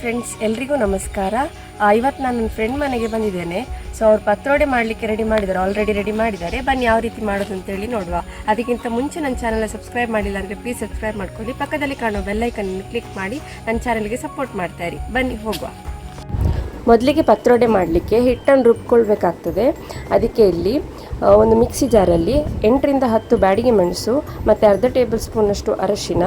Friends ಎಲ್ರಿಗೂ ನಮಸ್ಕಾರ. ಇವತ್ತು ನಾನು ನನ್ನ ಫ್ರೆಂಡ್ ಮನೆಗೆ ಬಂದಿದ್ದೇನೆ. ಸೊ ಅವ್ರು ಪತ್ರೋಡೆ ಮಾಡಲಿಕ್ಕೆ ರೆಡಿ ಮಾಡಿದ್ದಾರೆ. ಆಲ್ರೆಡಿ ರೆಡಿ ಮಾಡಿದ್ದಾರೆ. ಬನ್ನಿ ಯಾವ ರೀತಿ ಮಾಡೋದು ಅಂತೇಳಿ ನೋಡುವ. ಅದಕ್ಕಿಂತ ಮುಂಚೆ ನನ್ನ ಚಾನಲ್ನ ಸಬ್ಸ್ಕ್ರೈಬ್ ಮಾಡಿಲ್ಲ ಅಂದರೆ ಪ್ಲೀಸ್ ಸಬ್ಸ್ಕ್ರೈಬ್ ಮಾಡ್ಕೊಳ್ಳಿ. ಪಕ್ಕದಲ್ಲಿ ಕಾಣೋ ಬೆಲ್ಲೈಕನ್ ಕ್ಲಿಕ್ ಮಾಡಿ ನನ್ನ ಚಾನಲ್ಗೆ ಸಪೋರ್ಟ್ ಮಾಡ್ತಾ ಇರಿ. ಬನ್ನಿ ಹೋಗುವ. ಮೊದಲಿಗೆ ಪತ್ರೊಡೆ ಮಾಡಲಿಕ್ಕೆ ಹಿಟ್ಟನ್ನು ರುಬ್ಕೊಳ್ಬೇಕಾಗ್ತದೆ. ಅದಕ್ಕೆ ಇಲ್ಲಿ ಒಂದು ಮಿಕ್ಸಿ ಜಾರಲ್ಲಿ ಎಂಟರಿಂದ ಹತ್ತು ಬ್ಯಾಡಿಗೆ ಮೆಣಸು, ಮತ್ತು ಅರ್ಧ ಟೇಬಲ್ ಸ್ಪೂನಷ್ಟು ಅರಶಿನ,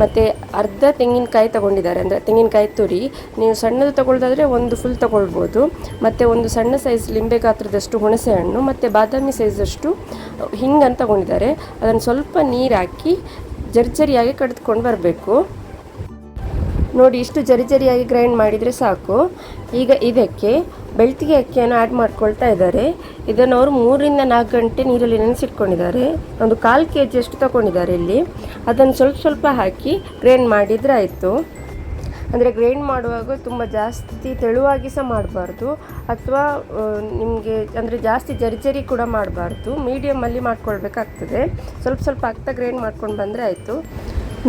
ಮತ್ತು ಅರ್ಧ ತೆಂಗಿನಕಾಯಿ ತಗೊಂಡಿದ್ದಾರೆ. ಅಂದರೆ ತೆಂಗಿನಕಾಯಿ ತುರಿ. ನೀವು ಸಣ್ಣದು ತಗೊಳ್ಳೋದಾದರೆ ಒಂದು ಫುಲ್ ತಗೊಳ್ಬೋದು. ಮತ್ತು ಒಂದು ಸಣ್ಣ ಸೈಜ್ ಲಿಂಬೆ ಗಾತ್ರದಷ್ಟು ಹುಣಸೆ ಹಣ್ಣು ಮತ್ತು ಬಾದಾಮಿ ಸೈಜಷ್ಟು ಹಿಂಗನ್ನು ತಗೊಂಡಿದ್ದಾರೆ. ಅದನ್ನು ಸ್ವಲ್ಪ ನೀರು ಹಾಕಿ ಜರ್ಜರಿಯಾಗಿ ಕಡಿದುಕೊಂಡು ಬರಬೇಕು. ನೋಡಿ, ಇಷ್ಟು ಜರಿ ಜರಿಯಾಗಿ ಗ್ರೈಂಡ್ ಮಾಡಿದರೆ ಸಾಕು. ಈಗ ಇದಕ್ಕೆ ಬೆಳ್ತಿಗೆ ಅಕ್ಕಿಯನ್ನು ಆ್ಯಡ್ ಮಾಡ್ಕೊಳ್ತಾ ಇದ್ದಾರೆ. ಇದನ್ನು ಅವರು ಮೂರಿಂದ ನಾಲ್ಕು ಗಂಟೆ ನೀರಲ್ಲಿ ನೆನೆಸಿಟ್ಕೊಂಡಿದ್ದಾರೆ. ಒಂದು ಕಾಲು ಕೆ ಜಿಯಷ್ಟು ತಗೊಂಡಿದ್ದಾರೆ ಇಲ್ಲಿ. ಅದನ್ನು ಸ್ವಲ್ಪ ಸ್ವಲ್ಪ ಹಾಕಿ ಗ್ರೈಂಡ್ ಮಾಡಿದರೆ ಆಯಿತು. ಅಂದರೆ ಗ್ರೈಂಡ್ ಮಾಡುವಾಗ ತುಂಬ ಜಾಸ್ತಿ ತೆಳುವಾಗಿ ಸಹ ಮಾಡಬಾರ್ದು. ಅಥವಾ ನಿಮಗೆ ಅಂದರೆ ಜಾಸ್ತಿ ಜರಿಜರಿ ಜರಿ ಕೂಡ ಮಾಡಬಾರ್ದು. ಮೀಡಿಯಮಲ್ಲಿ ಮಾಡ್ಕೊಳ್ಬೇಕಾಗ್ತದೆ. ಸ್ವಲ್ಪ ಸ್ವಲ್ಪ ಆಗ್ತಾ ಗ್ರೈಂಡ್ ಮಾಡ್ಕೊಂಡು ಬಂದರೆ ಆಯಿತು.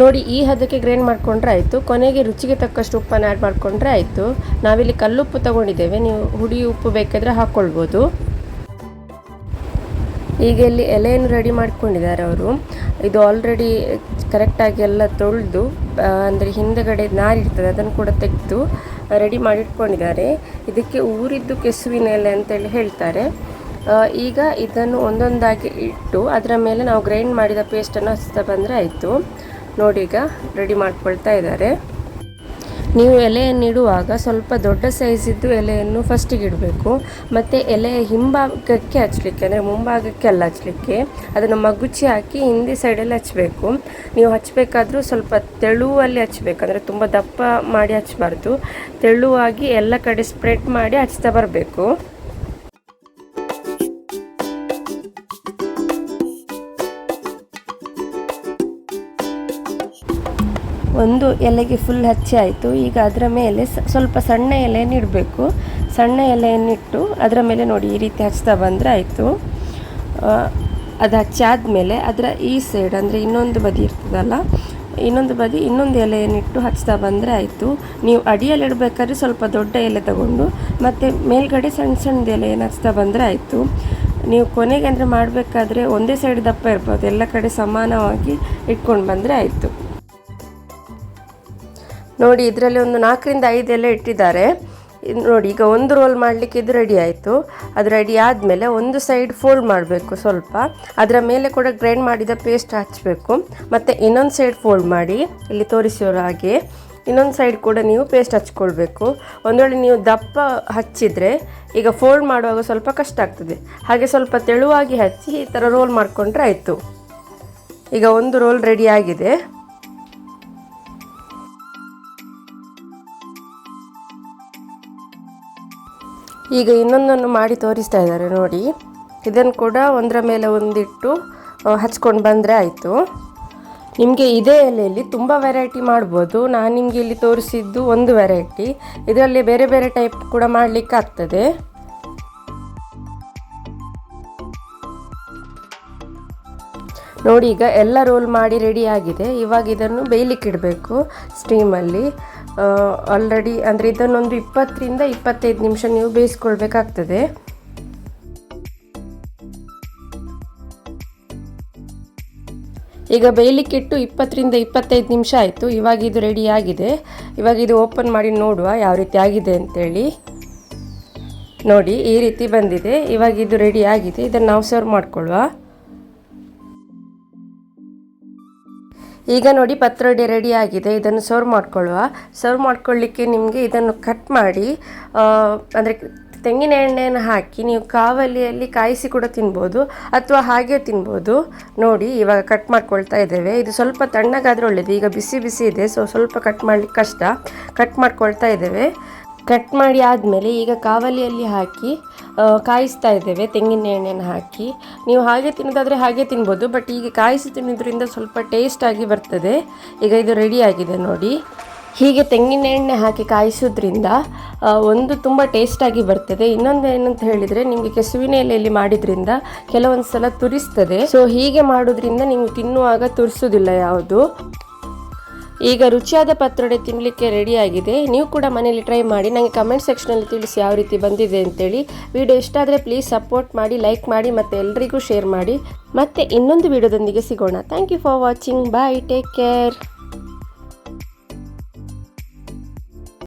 ನೋಡಿ, ಈ ಹದಕ್ಕೆ ಗ್ರೈಂಡ್ ಮಾಡಿಕೊಂಡ್ರೆ ಆಯಿತು. ಕೊನೆಗೆ ರುಚಿಗೆ ತಕ್ಕಷ್ಟು ಉಪ್ಪನ್ನು ಆ್ಯಡ್ ಮಾಡಿಕೊಂಡ್ರೆ ಆಯಿತು. ನಾವಿಲ್ಲಿ ಕಲ್ಲುಪ್ಪು ತಗೊಂಡಿದ್ದೇವೆ. ನೀವು ಹುಡಿ ಉಪ್ಪು ಬೇಕಾದರೆ ಹಾಕ್ಕೊಳ್ಬೋದು ಈಗ ಇಲ್ಲಿ ಎಲೆಯನ್ನು ರೆಡಿ ಮಾಡ್ಕೊಂಡಿದ್ದಾರೆ ಅವರು. ಇದು ಆಲ್ರೆಡಿ ಕರೆಕ್ಟಾಗಿ ಎಲ್ಲ ತೊಳೆದು ಅಂದರೆ ಹಿಂದೆಗಡೆ ನಾರಿರ್ತದೆ ಅದನ್ನು ಕೂಡ ತೆಗೆದು ರೆಡಿ ಮಾಡಿಟ್ಕೊಂಡಿದ್ದಾರೆ. ಇದಕ್ಕೆ ಊರಿದ್ದು ಕೆಸುವಿನ ಎಲೆ ಅಂತೇಳಿ ಹೇಳ್ತಾರೆ. ಈಗ ಇದನ್ನು ಒಂದೊಂದಾಗಿ ಇಟ್ಟು, ಅದರ ಮೇಲೆ ನಾವು ಗ್ರೈಂಡ್ ಮಾಡಿದ ಪೇಸ್ಟನ್ನು ಹಚ್ತಾ ಬಂದರೆ ಆಯಿತು. ನೋಡಿ ಈಗ ರೆಡಿ ಮಾಡ್ಕೊಳ್ತಾ ಇದ್ದಾರೆ. ನೀವು ಎಲೆಯನ್ನು ಇಡುವಾಗ ಸ್ವಲ್ಪ ದೊಡ್ಡ ಸೈಜಿದ್ದು ಎಲೆಯನ್ನು ಫಸ್ಟಿಗೆ ಇಡಬೇಕು. ಮತ್ತು ಎಲೆಯ ಹಿಂಭಾಗಕ್ಕೆ ಹಚ್ಚಲಿಕ್ಕೆ, ಅಂದರೆ ಮುಂಭಾಗಕ್ಕೆ ಅಲ್ಲ ಹಚ್ಚಲಿಕ್ಕೆ, ಅದನ್ನು ಮಗುಚಿ ಹಾಕಿ ಹಿಂದಿ ಸೈಡಲ್ಲಿ ಹಚ್ಚಬೇಕು. ನೀವು ಹಚ್ಚಬೇಕಾದ್ರೂ ಸ್ವಲ್ಪ ತೆಳುವಲ್ಲಿ ಹಚ್ಚಬೇಕು, ಅಂದರೆ ತುಂಬ ದಪ್ಪ ಮಾಡಿ ಹಚ್ಚಬಾರ್ದು. ತೆಳುವಾಗಿ ಎಲ್ಲ ಕಡೆ ಸ್ಪ್ರೆಡ್ ಮಾಡಿ ಹಚ್ತಾ ಬರಬೇಕು. ಒಂದು ಎಲೆಗೆ ಫುಲ್ ಹಚ್ಚಿ ಆಯಿತು. ಈಗ ಅದರ ಮೇಲೆ ಸ್ವಲ್ಪ ಸಣ್ಣ ಎಲೆಯನ್ನು ಇಡಬೇಕು. ಸಣ್ಣ ಎಲೆಯನ್ನಿಟ್ಟು ಅದರ ಮೇಲೆ ನೋಡಿ ಈ ರೀತಿ ಹಚ್ತಾ ಬಂದರೆ ಆಯಿತು. ಅದು ಹಚ್ಚಾದ್ಮೇಲೆ ಅದರ ಈ ಸೈಡ್ ಅಂದರೆ ಇನ್ನೊಂದು ಬದಿ ಇರ್ತದಲ್ಲ, ಇನ್ನೊಂದು ಬದಿ ಇನ್ನೊಂದು ಎಲೆಯನ್ನಿಟ್ಟು ಹಚ್ತಾ ಬಂದರೆ ಆಯಿತು. ನೀವು ಅಡಿಯಲ್ಲಿ ಇಡಬೇಕಾದ್ರೆ ಸ್ವಲ್ಪ ದೊಡ್ಡ ಎಲೆ ತಗೊಂಡು, ಮತ್ತು ಮೇಲ್ಗಡೆ ಸಣ್ಣ ಸಣ್ಣದು ಎಲೆಯನ್ನು ಹಚ್ತಾ ಬಂದರೆ ಆಯಿತು. ನೀವು ಕೊನೆಗೆ ಅಂದರೆ ಮಾಡಬೇಕಾದ್ರೆ ಒಂದೇ ಸೈಡ್ ದಪ್ಪ ಇರ್ಬೋದು, ಎಲ್ಲ ಕಡೆ ಸಮಾನವಾಗಿ ಇಟ್ಕೊಂಡು ಬಂದರೆ ಆಯಿತು. ನೋಡಿ, ಇದರಲ್ಲಿ ಒಂದು ನಾಲ್ಕರಿಂದ ಐದು ಎಲ್ಲ ಇಟ್ಟಿದ್ದಾರೆ. ನೋಡಿ, ಈಗ ಒಂದು ರೋಲ್ ಮಾಡಲಿಕ್ಕೆ ಇದು ರೆಡಿ ಆಯಿತು. ಅದು ರೆಡಿ ಆದಮೇಲೆ ಒಂದು ಸೈಡ್ ಫೋಲ್ಡ್ ಮಾಡಬೇಕು ಸ್ವಲ್ಪ. ಅದರ ಮೇಲೆ ಕೂಡ ಗ್ರೈಂಡ್ ಮಾಡಿದ ಪೇಸ್ಟ್ ಹಚ್ಚಬೇಕು ಮತ್ತು ಇನ್ನೊಂದು ಸೈಡ್ ಫೋಲ್ಡ್ ಮಾಡಿ, ಇಲ್ಲಿ ತೋರಿಸಿರೋ ಹಾಗೆ, ಇನ್ನೊಂದು ಸೈಡ್ ಕೂಡ ನೀವು ಪೇಸ್ಟ್ ಹಚ್ಕೊಳ್ಬೇಕು. ಒಂದು ವೇಳೆ ನೀವು ದಪ್ಪ ಹಚ್ಚಿದರೆ ಈಗ ಫೋಲ್ಡ್ ಮಾಡುವಾಗ ಸ್ವಲ್ಪ ಕಷ್ಟ ಆಗ್ತದೆ. ಹಾಗೆ ಸ್ವಲ್ಪ ತೆಳುವಾಗಿ ಹಚ್ಚಿ ಈ ಥರ ರೋಲ್ ಮಾಡಿಕೊಂಡ್ರೆ ಆಯಿತು. ಈಗ ಒಂದು ರೋಲ್ ರೆಡಿ ಆಗಿದೆ. ಈಗ ಇನ್ನೊಂದನ್ನು ಮಾಡಿ ತೋರಿಸ್ತಾ ಇದ್ದಾರೆ ನೋಡಿ. ಇದನ್ನು ಕೂಡ ಒಂದರ ಮೇಲೆ ಒಂದಿಟ್ಟು ಹಚ್ಕೊಂಡು ಬಂದರೆ ಆಯಿತು. ನಿಮಗೆ ಇದೇ ಎಲೆಯಲ್ಲಿ ತುಂಬ ವೆರೈಟಿ ಮಾಡ್ಬೋದು. ನಾನು ನಿಮಗೆ ಇಲ್ಲಿ ತೋರಿಸಿದ್ದು ಒಂದು ವೆರೈಟಿ ಇದರಲ್ಲಿ ಬೇರೆ ಬೇರೆ ಟೈಪ್ ಕೂಡ ಮಾಡಲಿಕ್ಕೆ ಆಗ್ತದೆ ನೋಡಿ ಈಗ ಎಲ್ಲ ರೋಲ್ ಮಾಡಿ ರೆಡಿ ಆಗಿದೆ. ಇವಾಗ ಇದನ್ನು ಬೇಯಲಿಕ್ಕೆ ಇಡಬೇಕು ಸ್ಟೀಮಲ್ಲಿ ಆಲ್ರೆಡಿ ಅಂದರೆ ಇದನ್ನೊಂದು ಇಪ್ಪತ್ತರಿಂದ ಇಪ್ಪತ್ತೈದು ನಿಮಿಷ ನೀವು ಬೇಯಿಸ್ಕೊಳ್ಬೇಕಾಗ್ತದೆ. ಈಗ ಬೇಯಲಿಕ್ಕಿಟ್ಟು ಇಪ್ಪತ್ತರಿಂದ ಇಪ್ಪತ್ತೈದು ನಿಮಿಷ ಆಯಿತು. ಇವಾಗ ಇದು ರೆಡಿ ಆಗಿದೆ. ಇವಾಗ ಇದು ಓಪನ್ ಮಾಡಿ ನೋಡುವ ಯಾವ ರೀತಿ ಆಗಿದೆ ಅಂತೇಳಿ. ನೋಡಿ ಈ ರೀತಿ ಬಂದಿದೆ. ಇವಾಗ ಇದು ರೆಡಿ ಆಗಿದೆ. ಇದನ್ನು ನಾವು ಸರ್ವ್ ಮಾಡ್ಕೊಳ್ಳುವ. ಈಗ ನೋಡಿ ಪತ್ರೊಡೆ ರೆಡಿ ಆಗಿದೆ. ಇದನ್ನು ಸರ್ವ್ ಮಾಡ್ಕೊಳ್ಳುವ. ಸರ್ವ್ ಮಾಡ್ಕೊಳ್ಳಿಕ್ಕೆ ನಿಮಗೆ ಇದನ್ನು ಕಟ್ ಮಾಡಿ ಅಂದರೆ ತೆಂಗಿನ ಎಣ್ಣೆಯನ್ನು ಹಾಕಿ ನೀವು ಕಾವಲಿಯಲ್ಲಿ ಕಾಯಿಸಿ ಕೂಡ ತಿನ್ಬೋದು ಅಥವಾ ಹಾಗೆ ತಿನ್ಬೋದು. ನೋಡಿ ಇವಾಗ ಕಟ್ ಮಾಡ್ಕೊಳ್ತಾ ಇದ್ದೇವೆ. ಇದು ಸ್ವಲ್ಪ ತಣ್ಣಗಾದರೂ ಒಳ್ಳೆಯದು ಈಗ ಬಿಸಿ ಬಿಸಿ ಇದೆ ಸೊ ಸ್ವಲ್ಪ ಕಟ್ ಮಾಡಲಿಕ್ಕೆ ಕಷ್ಟ. ಕಟ್ ಮಾಡ್ಕೊಳ್ತಾ ಇದ್ದೇವೆ. ಕಟ್ ಮಾಡಿ ಆದಮೇಲೆ ಈಗ ಕಾವಲಿಯಲ್ಲಿ ಹಾಕಿ ಕಾಯಿಸ್ತಾ ಇದ್ದೇವೆ, ತೆಂಗಿನ ಎಣ್ಣೆಯನ್ನು ಹಾಕಿ. ನೀವು ಹಾಗೆ ತಿನ್ನೋದಾದರೆ ಹಾಗೆ ತಿನ್ಬೋದು, ಬಟ್ ಈಗ ಕಾಯಿಸಿ ತಿನ್ನೋದ್ರಿಂದ ಸ್ವಲ್ಪ ಟೇಸ್ಟಾಗಿ ಬರ್ತದೆ. ಈಗ ಇದು ರೆಡಿ ಆಗಿದೆ ನೋಡಿ. ಹೀಗೆ ತೆಂಗಿನ ಎಣ್ಣೆ ಹಾಕಿ ಕಾಯಿಸೋದ್ರಿಂದ ಒಂದು ತುಂಬ ಟೇಸ್ಟಾಗಿ ಬರ್ತದೆ. ಇನ್ನೊಂದು ಏನಂತ ಹೇಳಿದರೆ, ನಿಮಗೆ ಕೆಸುವಿನ ಎಲೆಯಲ್ಲಿ ಮಾಡಿದ್ರಿಂದ ಕೆಲವೊಂದು ಸಲ ತುರಿಸ್ತದೆ. ಸೊ ಹೀಗೆ ಮಾಡೋದ್ರಿಂದ ನೀವು ತಿನ್ನುವಾಗ ತುರಿಸೋದಿಲ್ಲ ಯಾವುದು. ಈಗ ರುಚಿಯಾದ ಪತ್ರೊಡೆ ತಿನ್ನಲಿಕ್ಕೆ ರೆಡಿ ಆಗಿದೆ. ನೀವು ಕೂಡ ಮನೆಯಲ್ಲಿ ಟ್ರೈ ಮಾಡಿ. ನನಗೆ ಕಮೆಂಟ್ ಸೆಕ್ಷನಲ್ಲಿ ತಿಳಿಸಿ ಯಾವ ರೀತಿ ಬಂದಿದೆ ಅಂತೇಳಿ. ವಿಡಿಯೋ ಇಷ್ಟ ಪ್ಲೀಸ್ ಸಪೋರ್ಟ್ ಮಾಡಿ ಲೈಕ್ ಮಾಡಿ ಮತ್ತು ಎಲ್ರಿಗೂ ಶೇರ್ ಮಾಡಿ. ಮತ್ತೆ ಇನ್ನೊಂದು ವಿಡಿಯೋದೊಂದಿಗೆ ಸಿಗೋಣ. Thank you for watching bye take care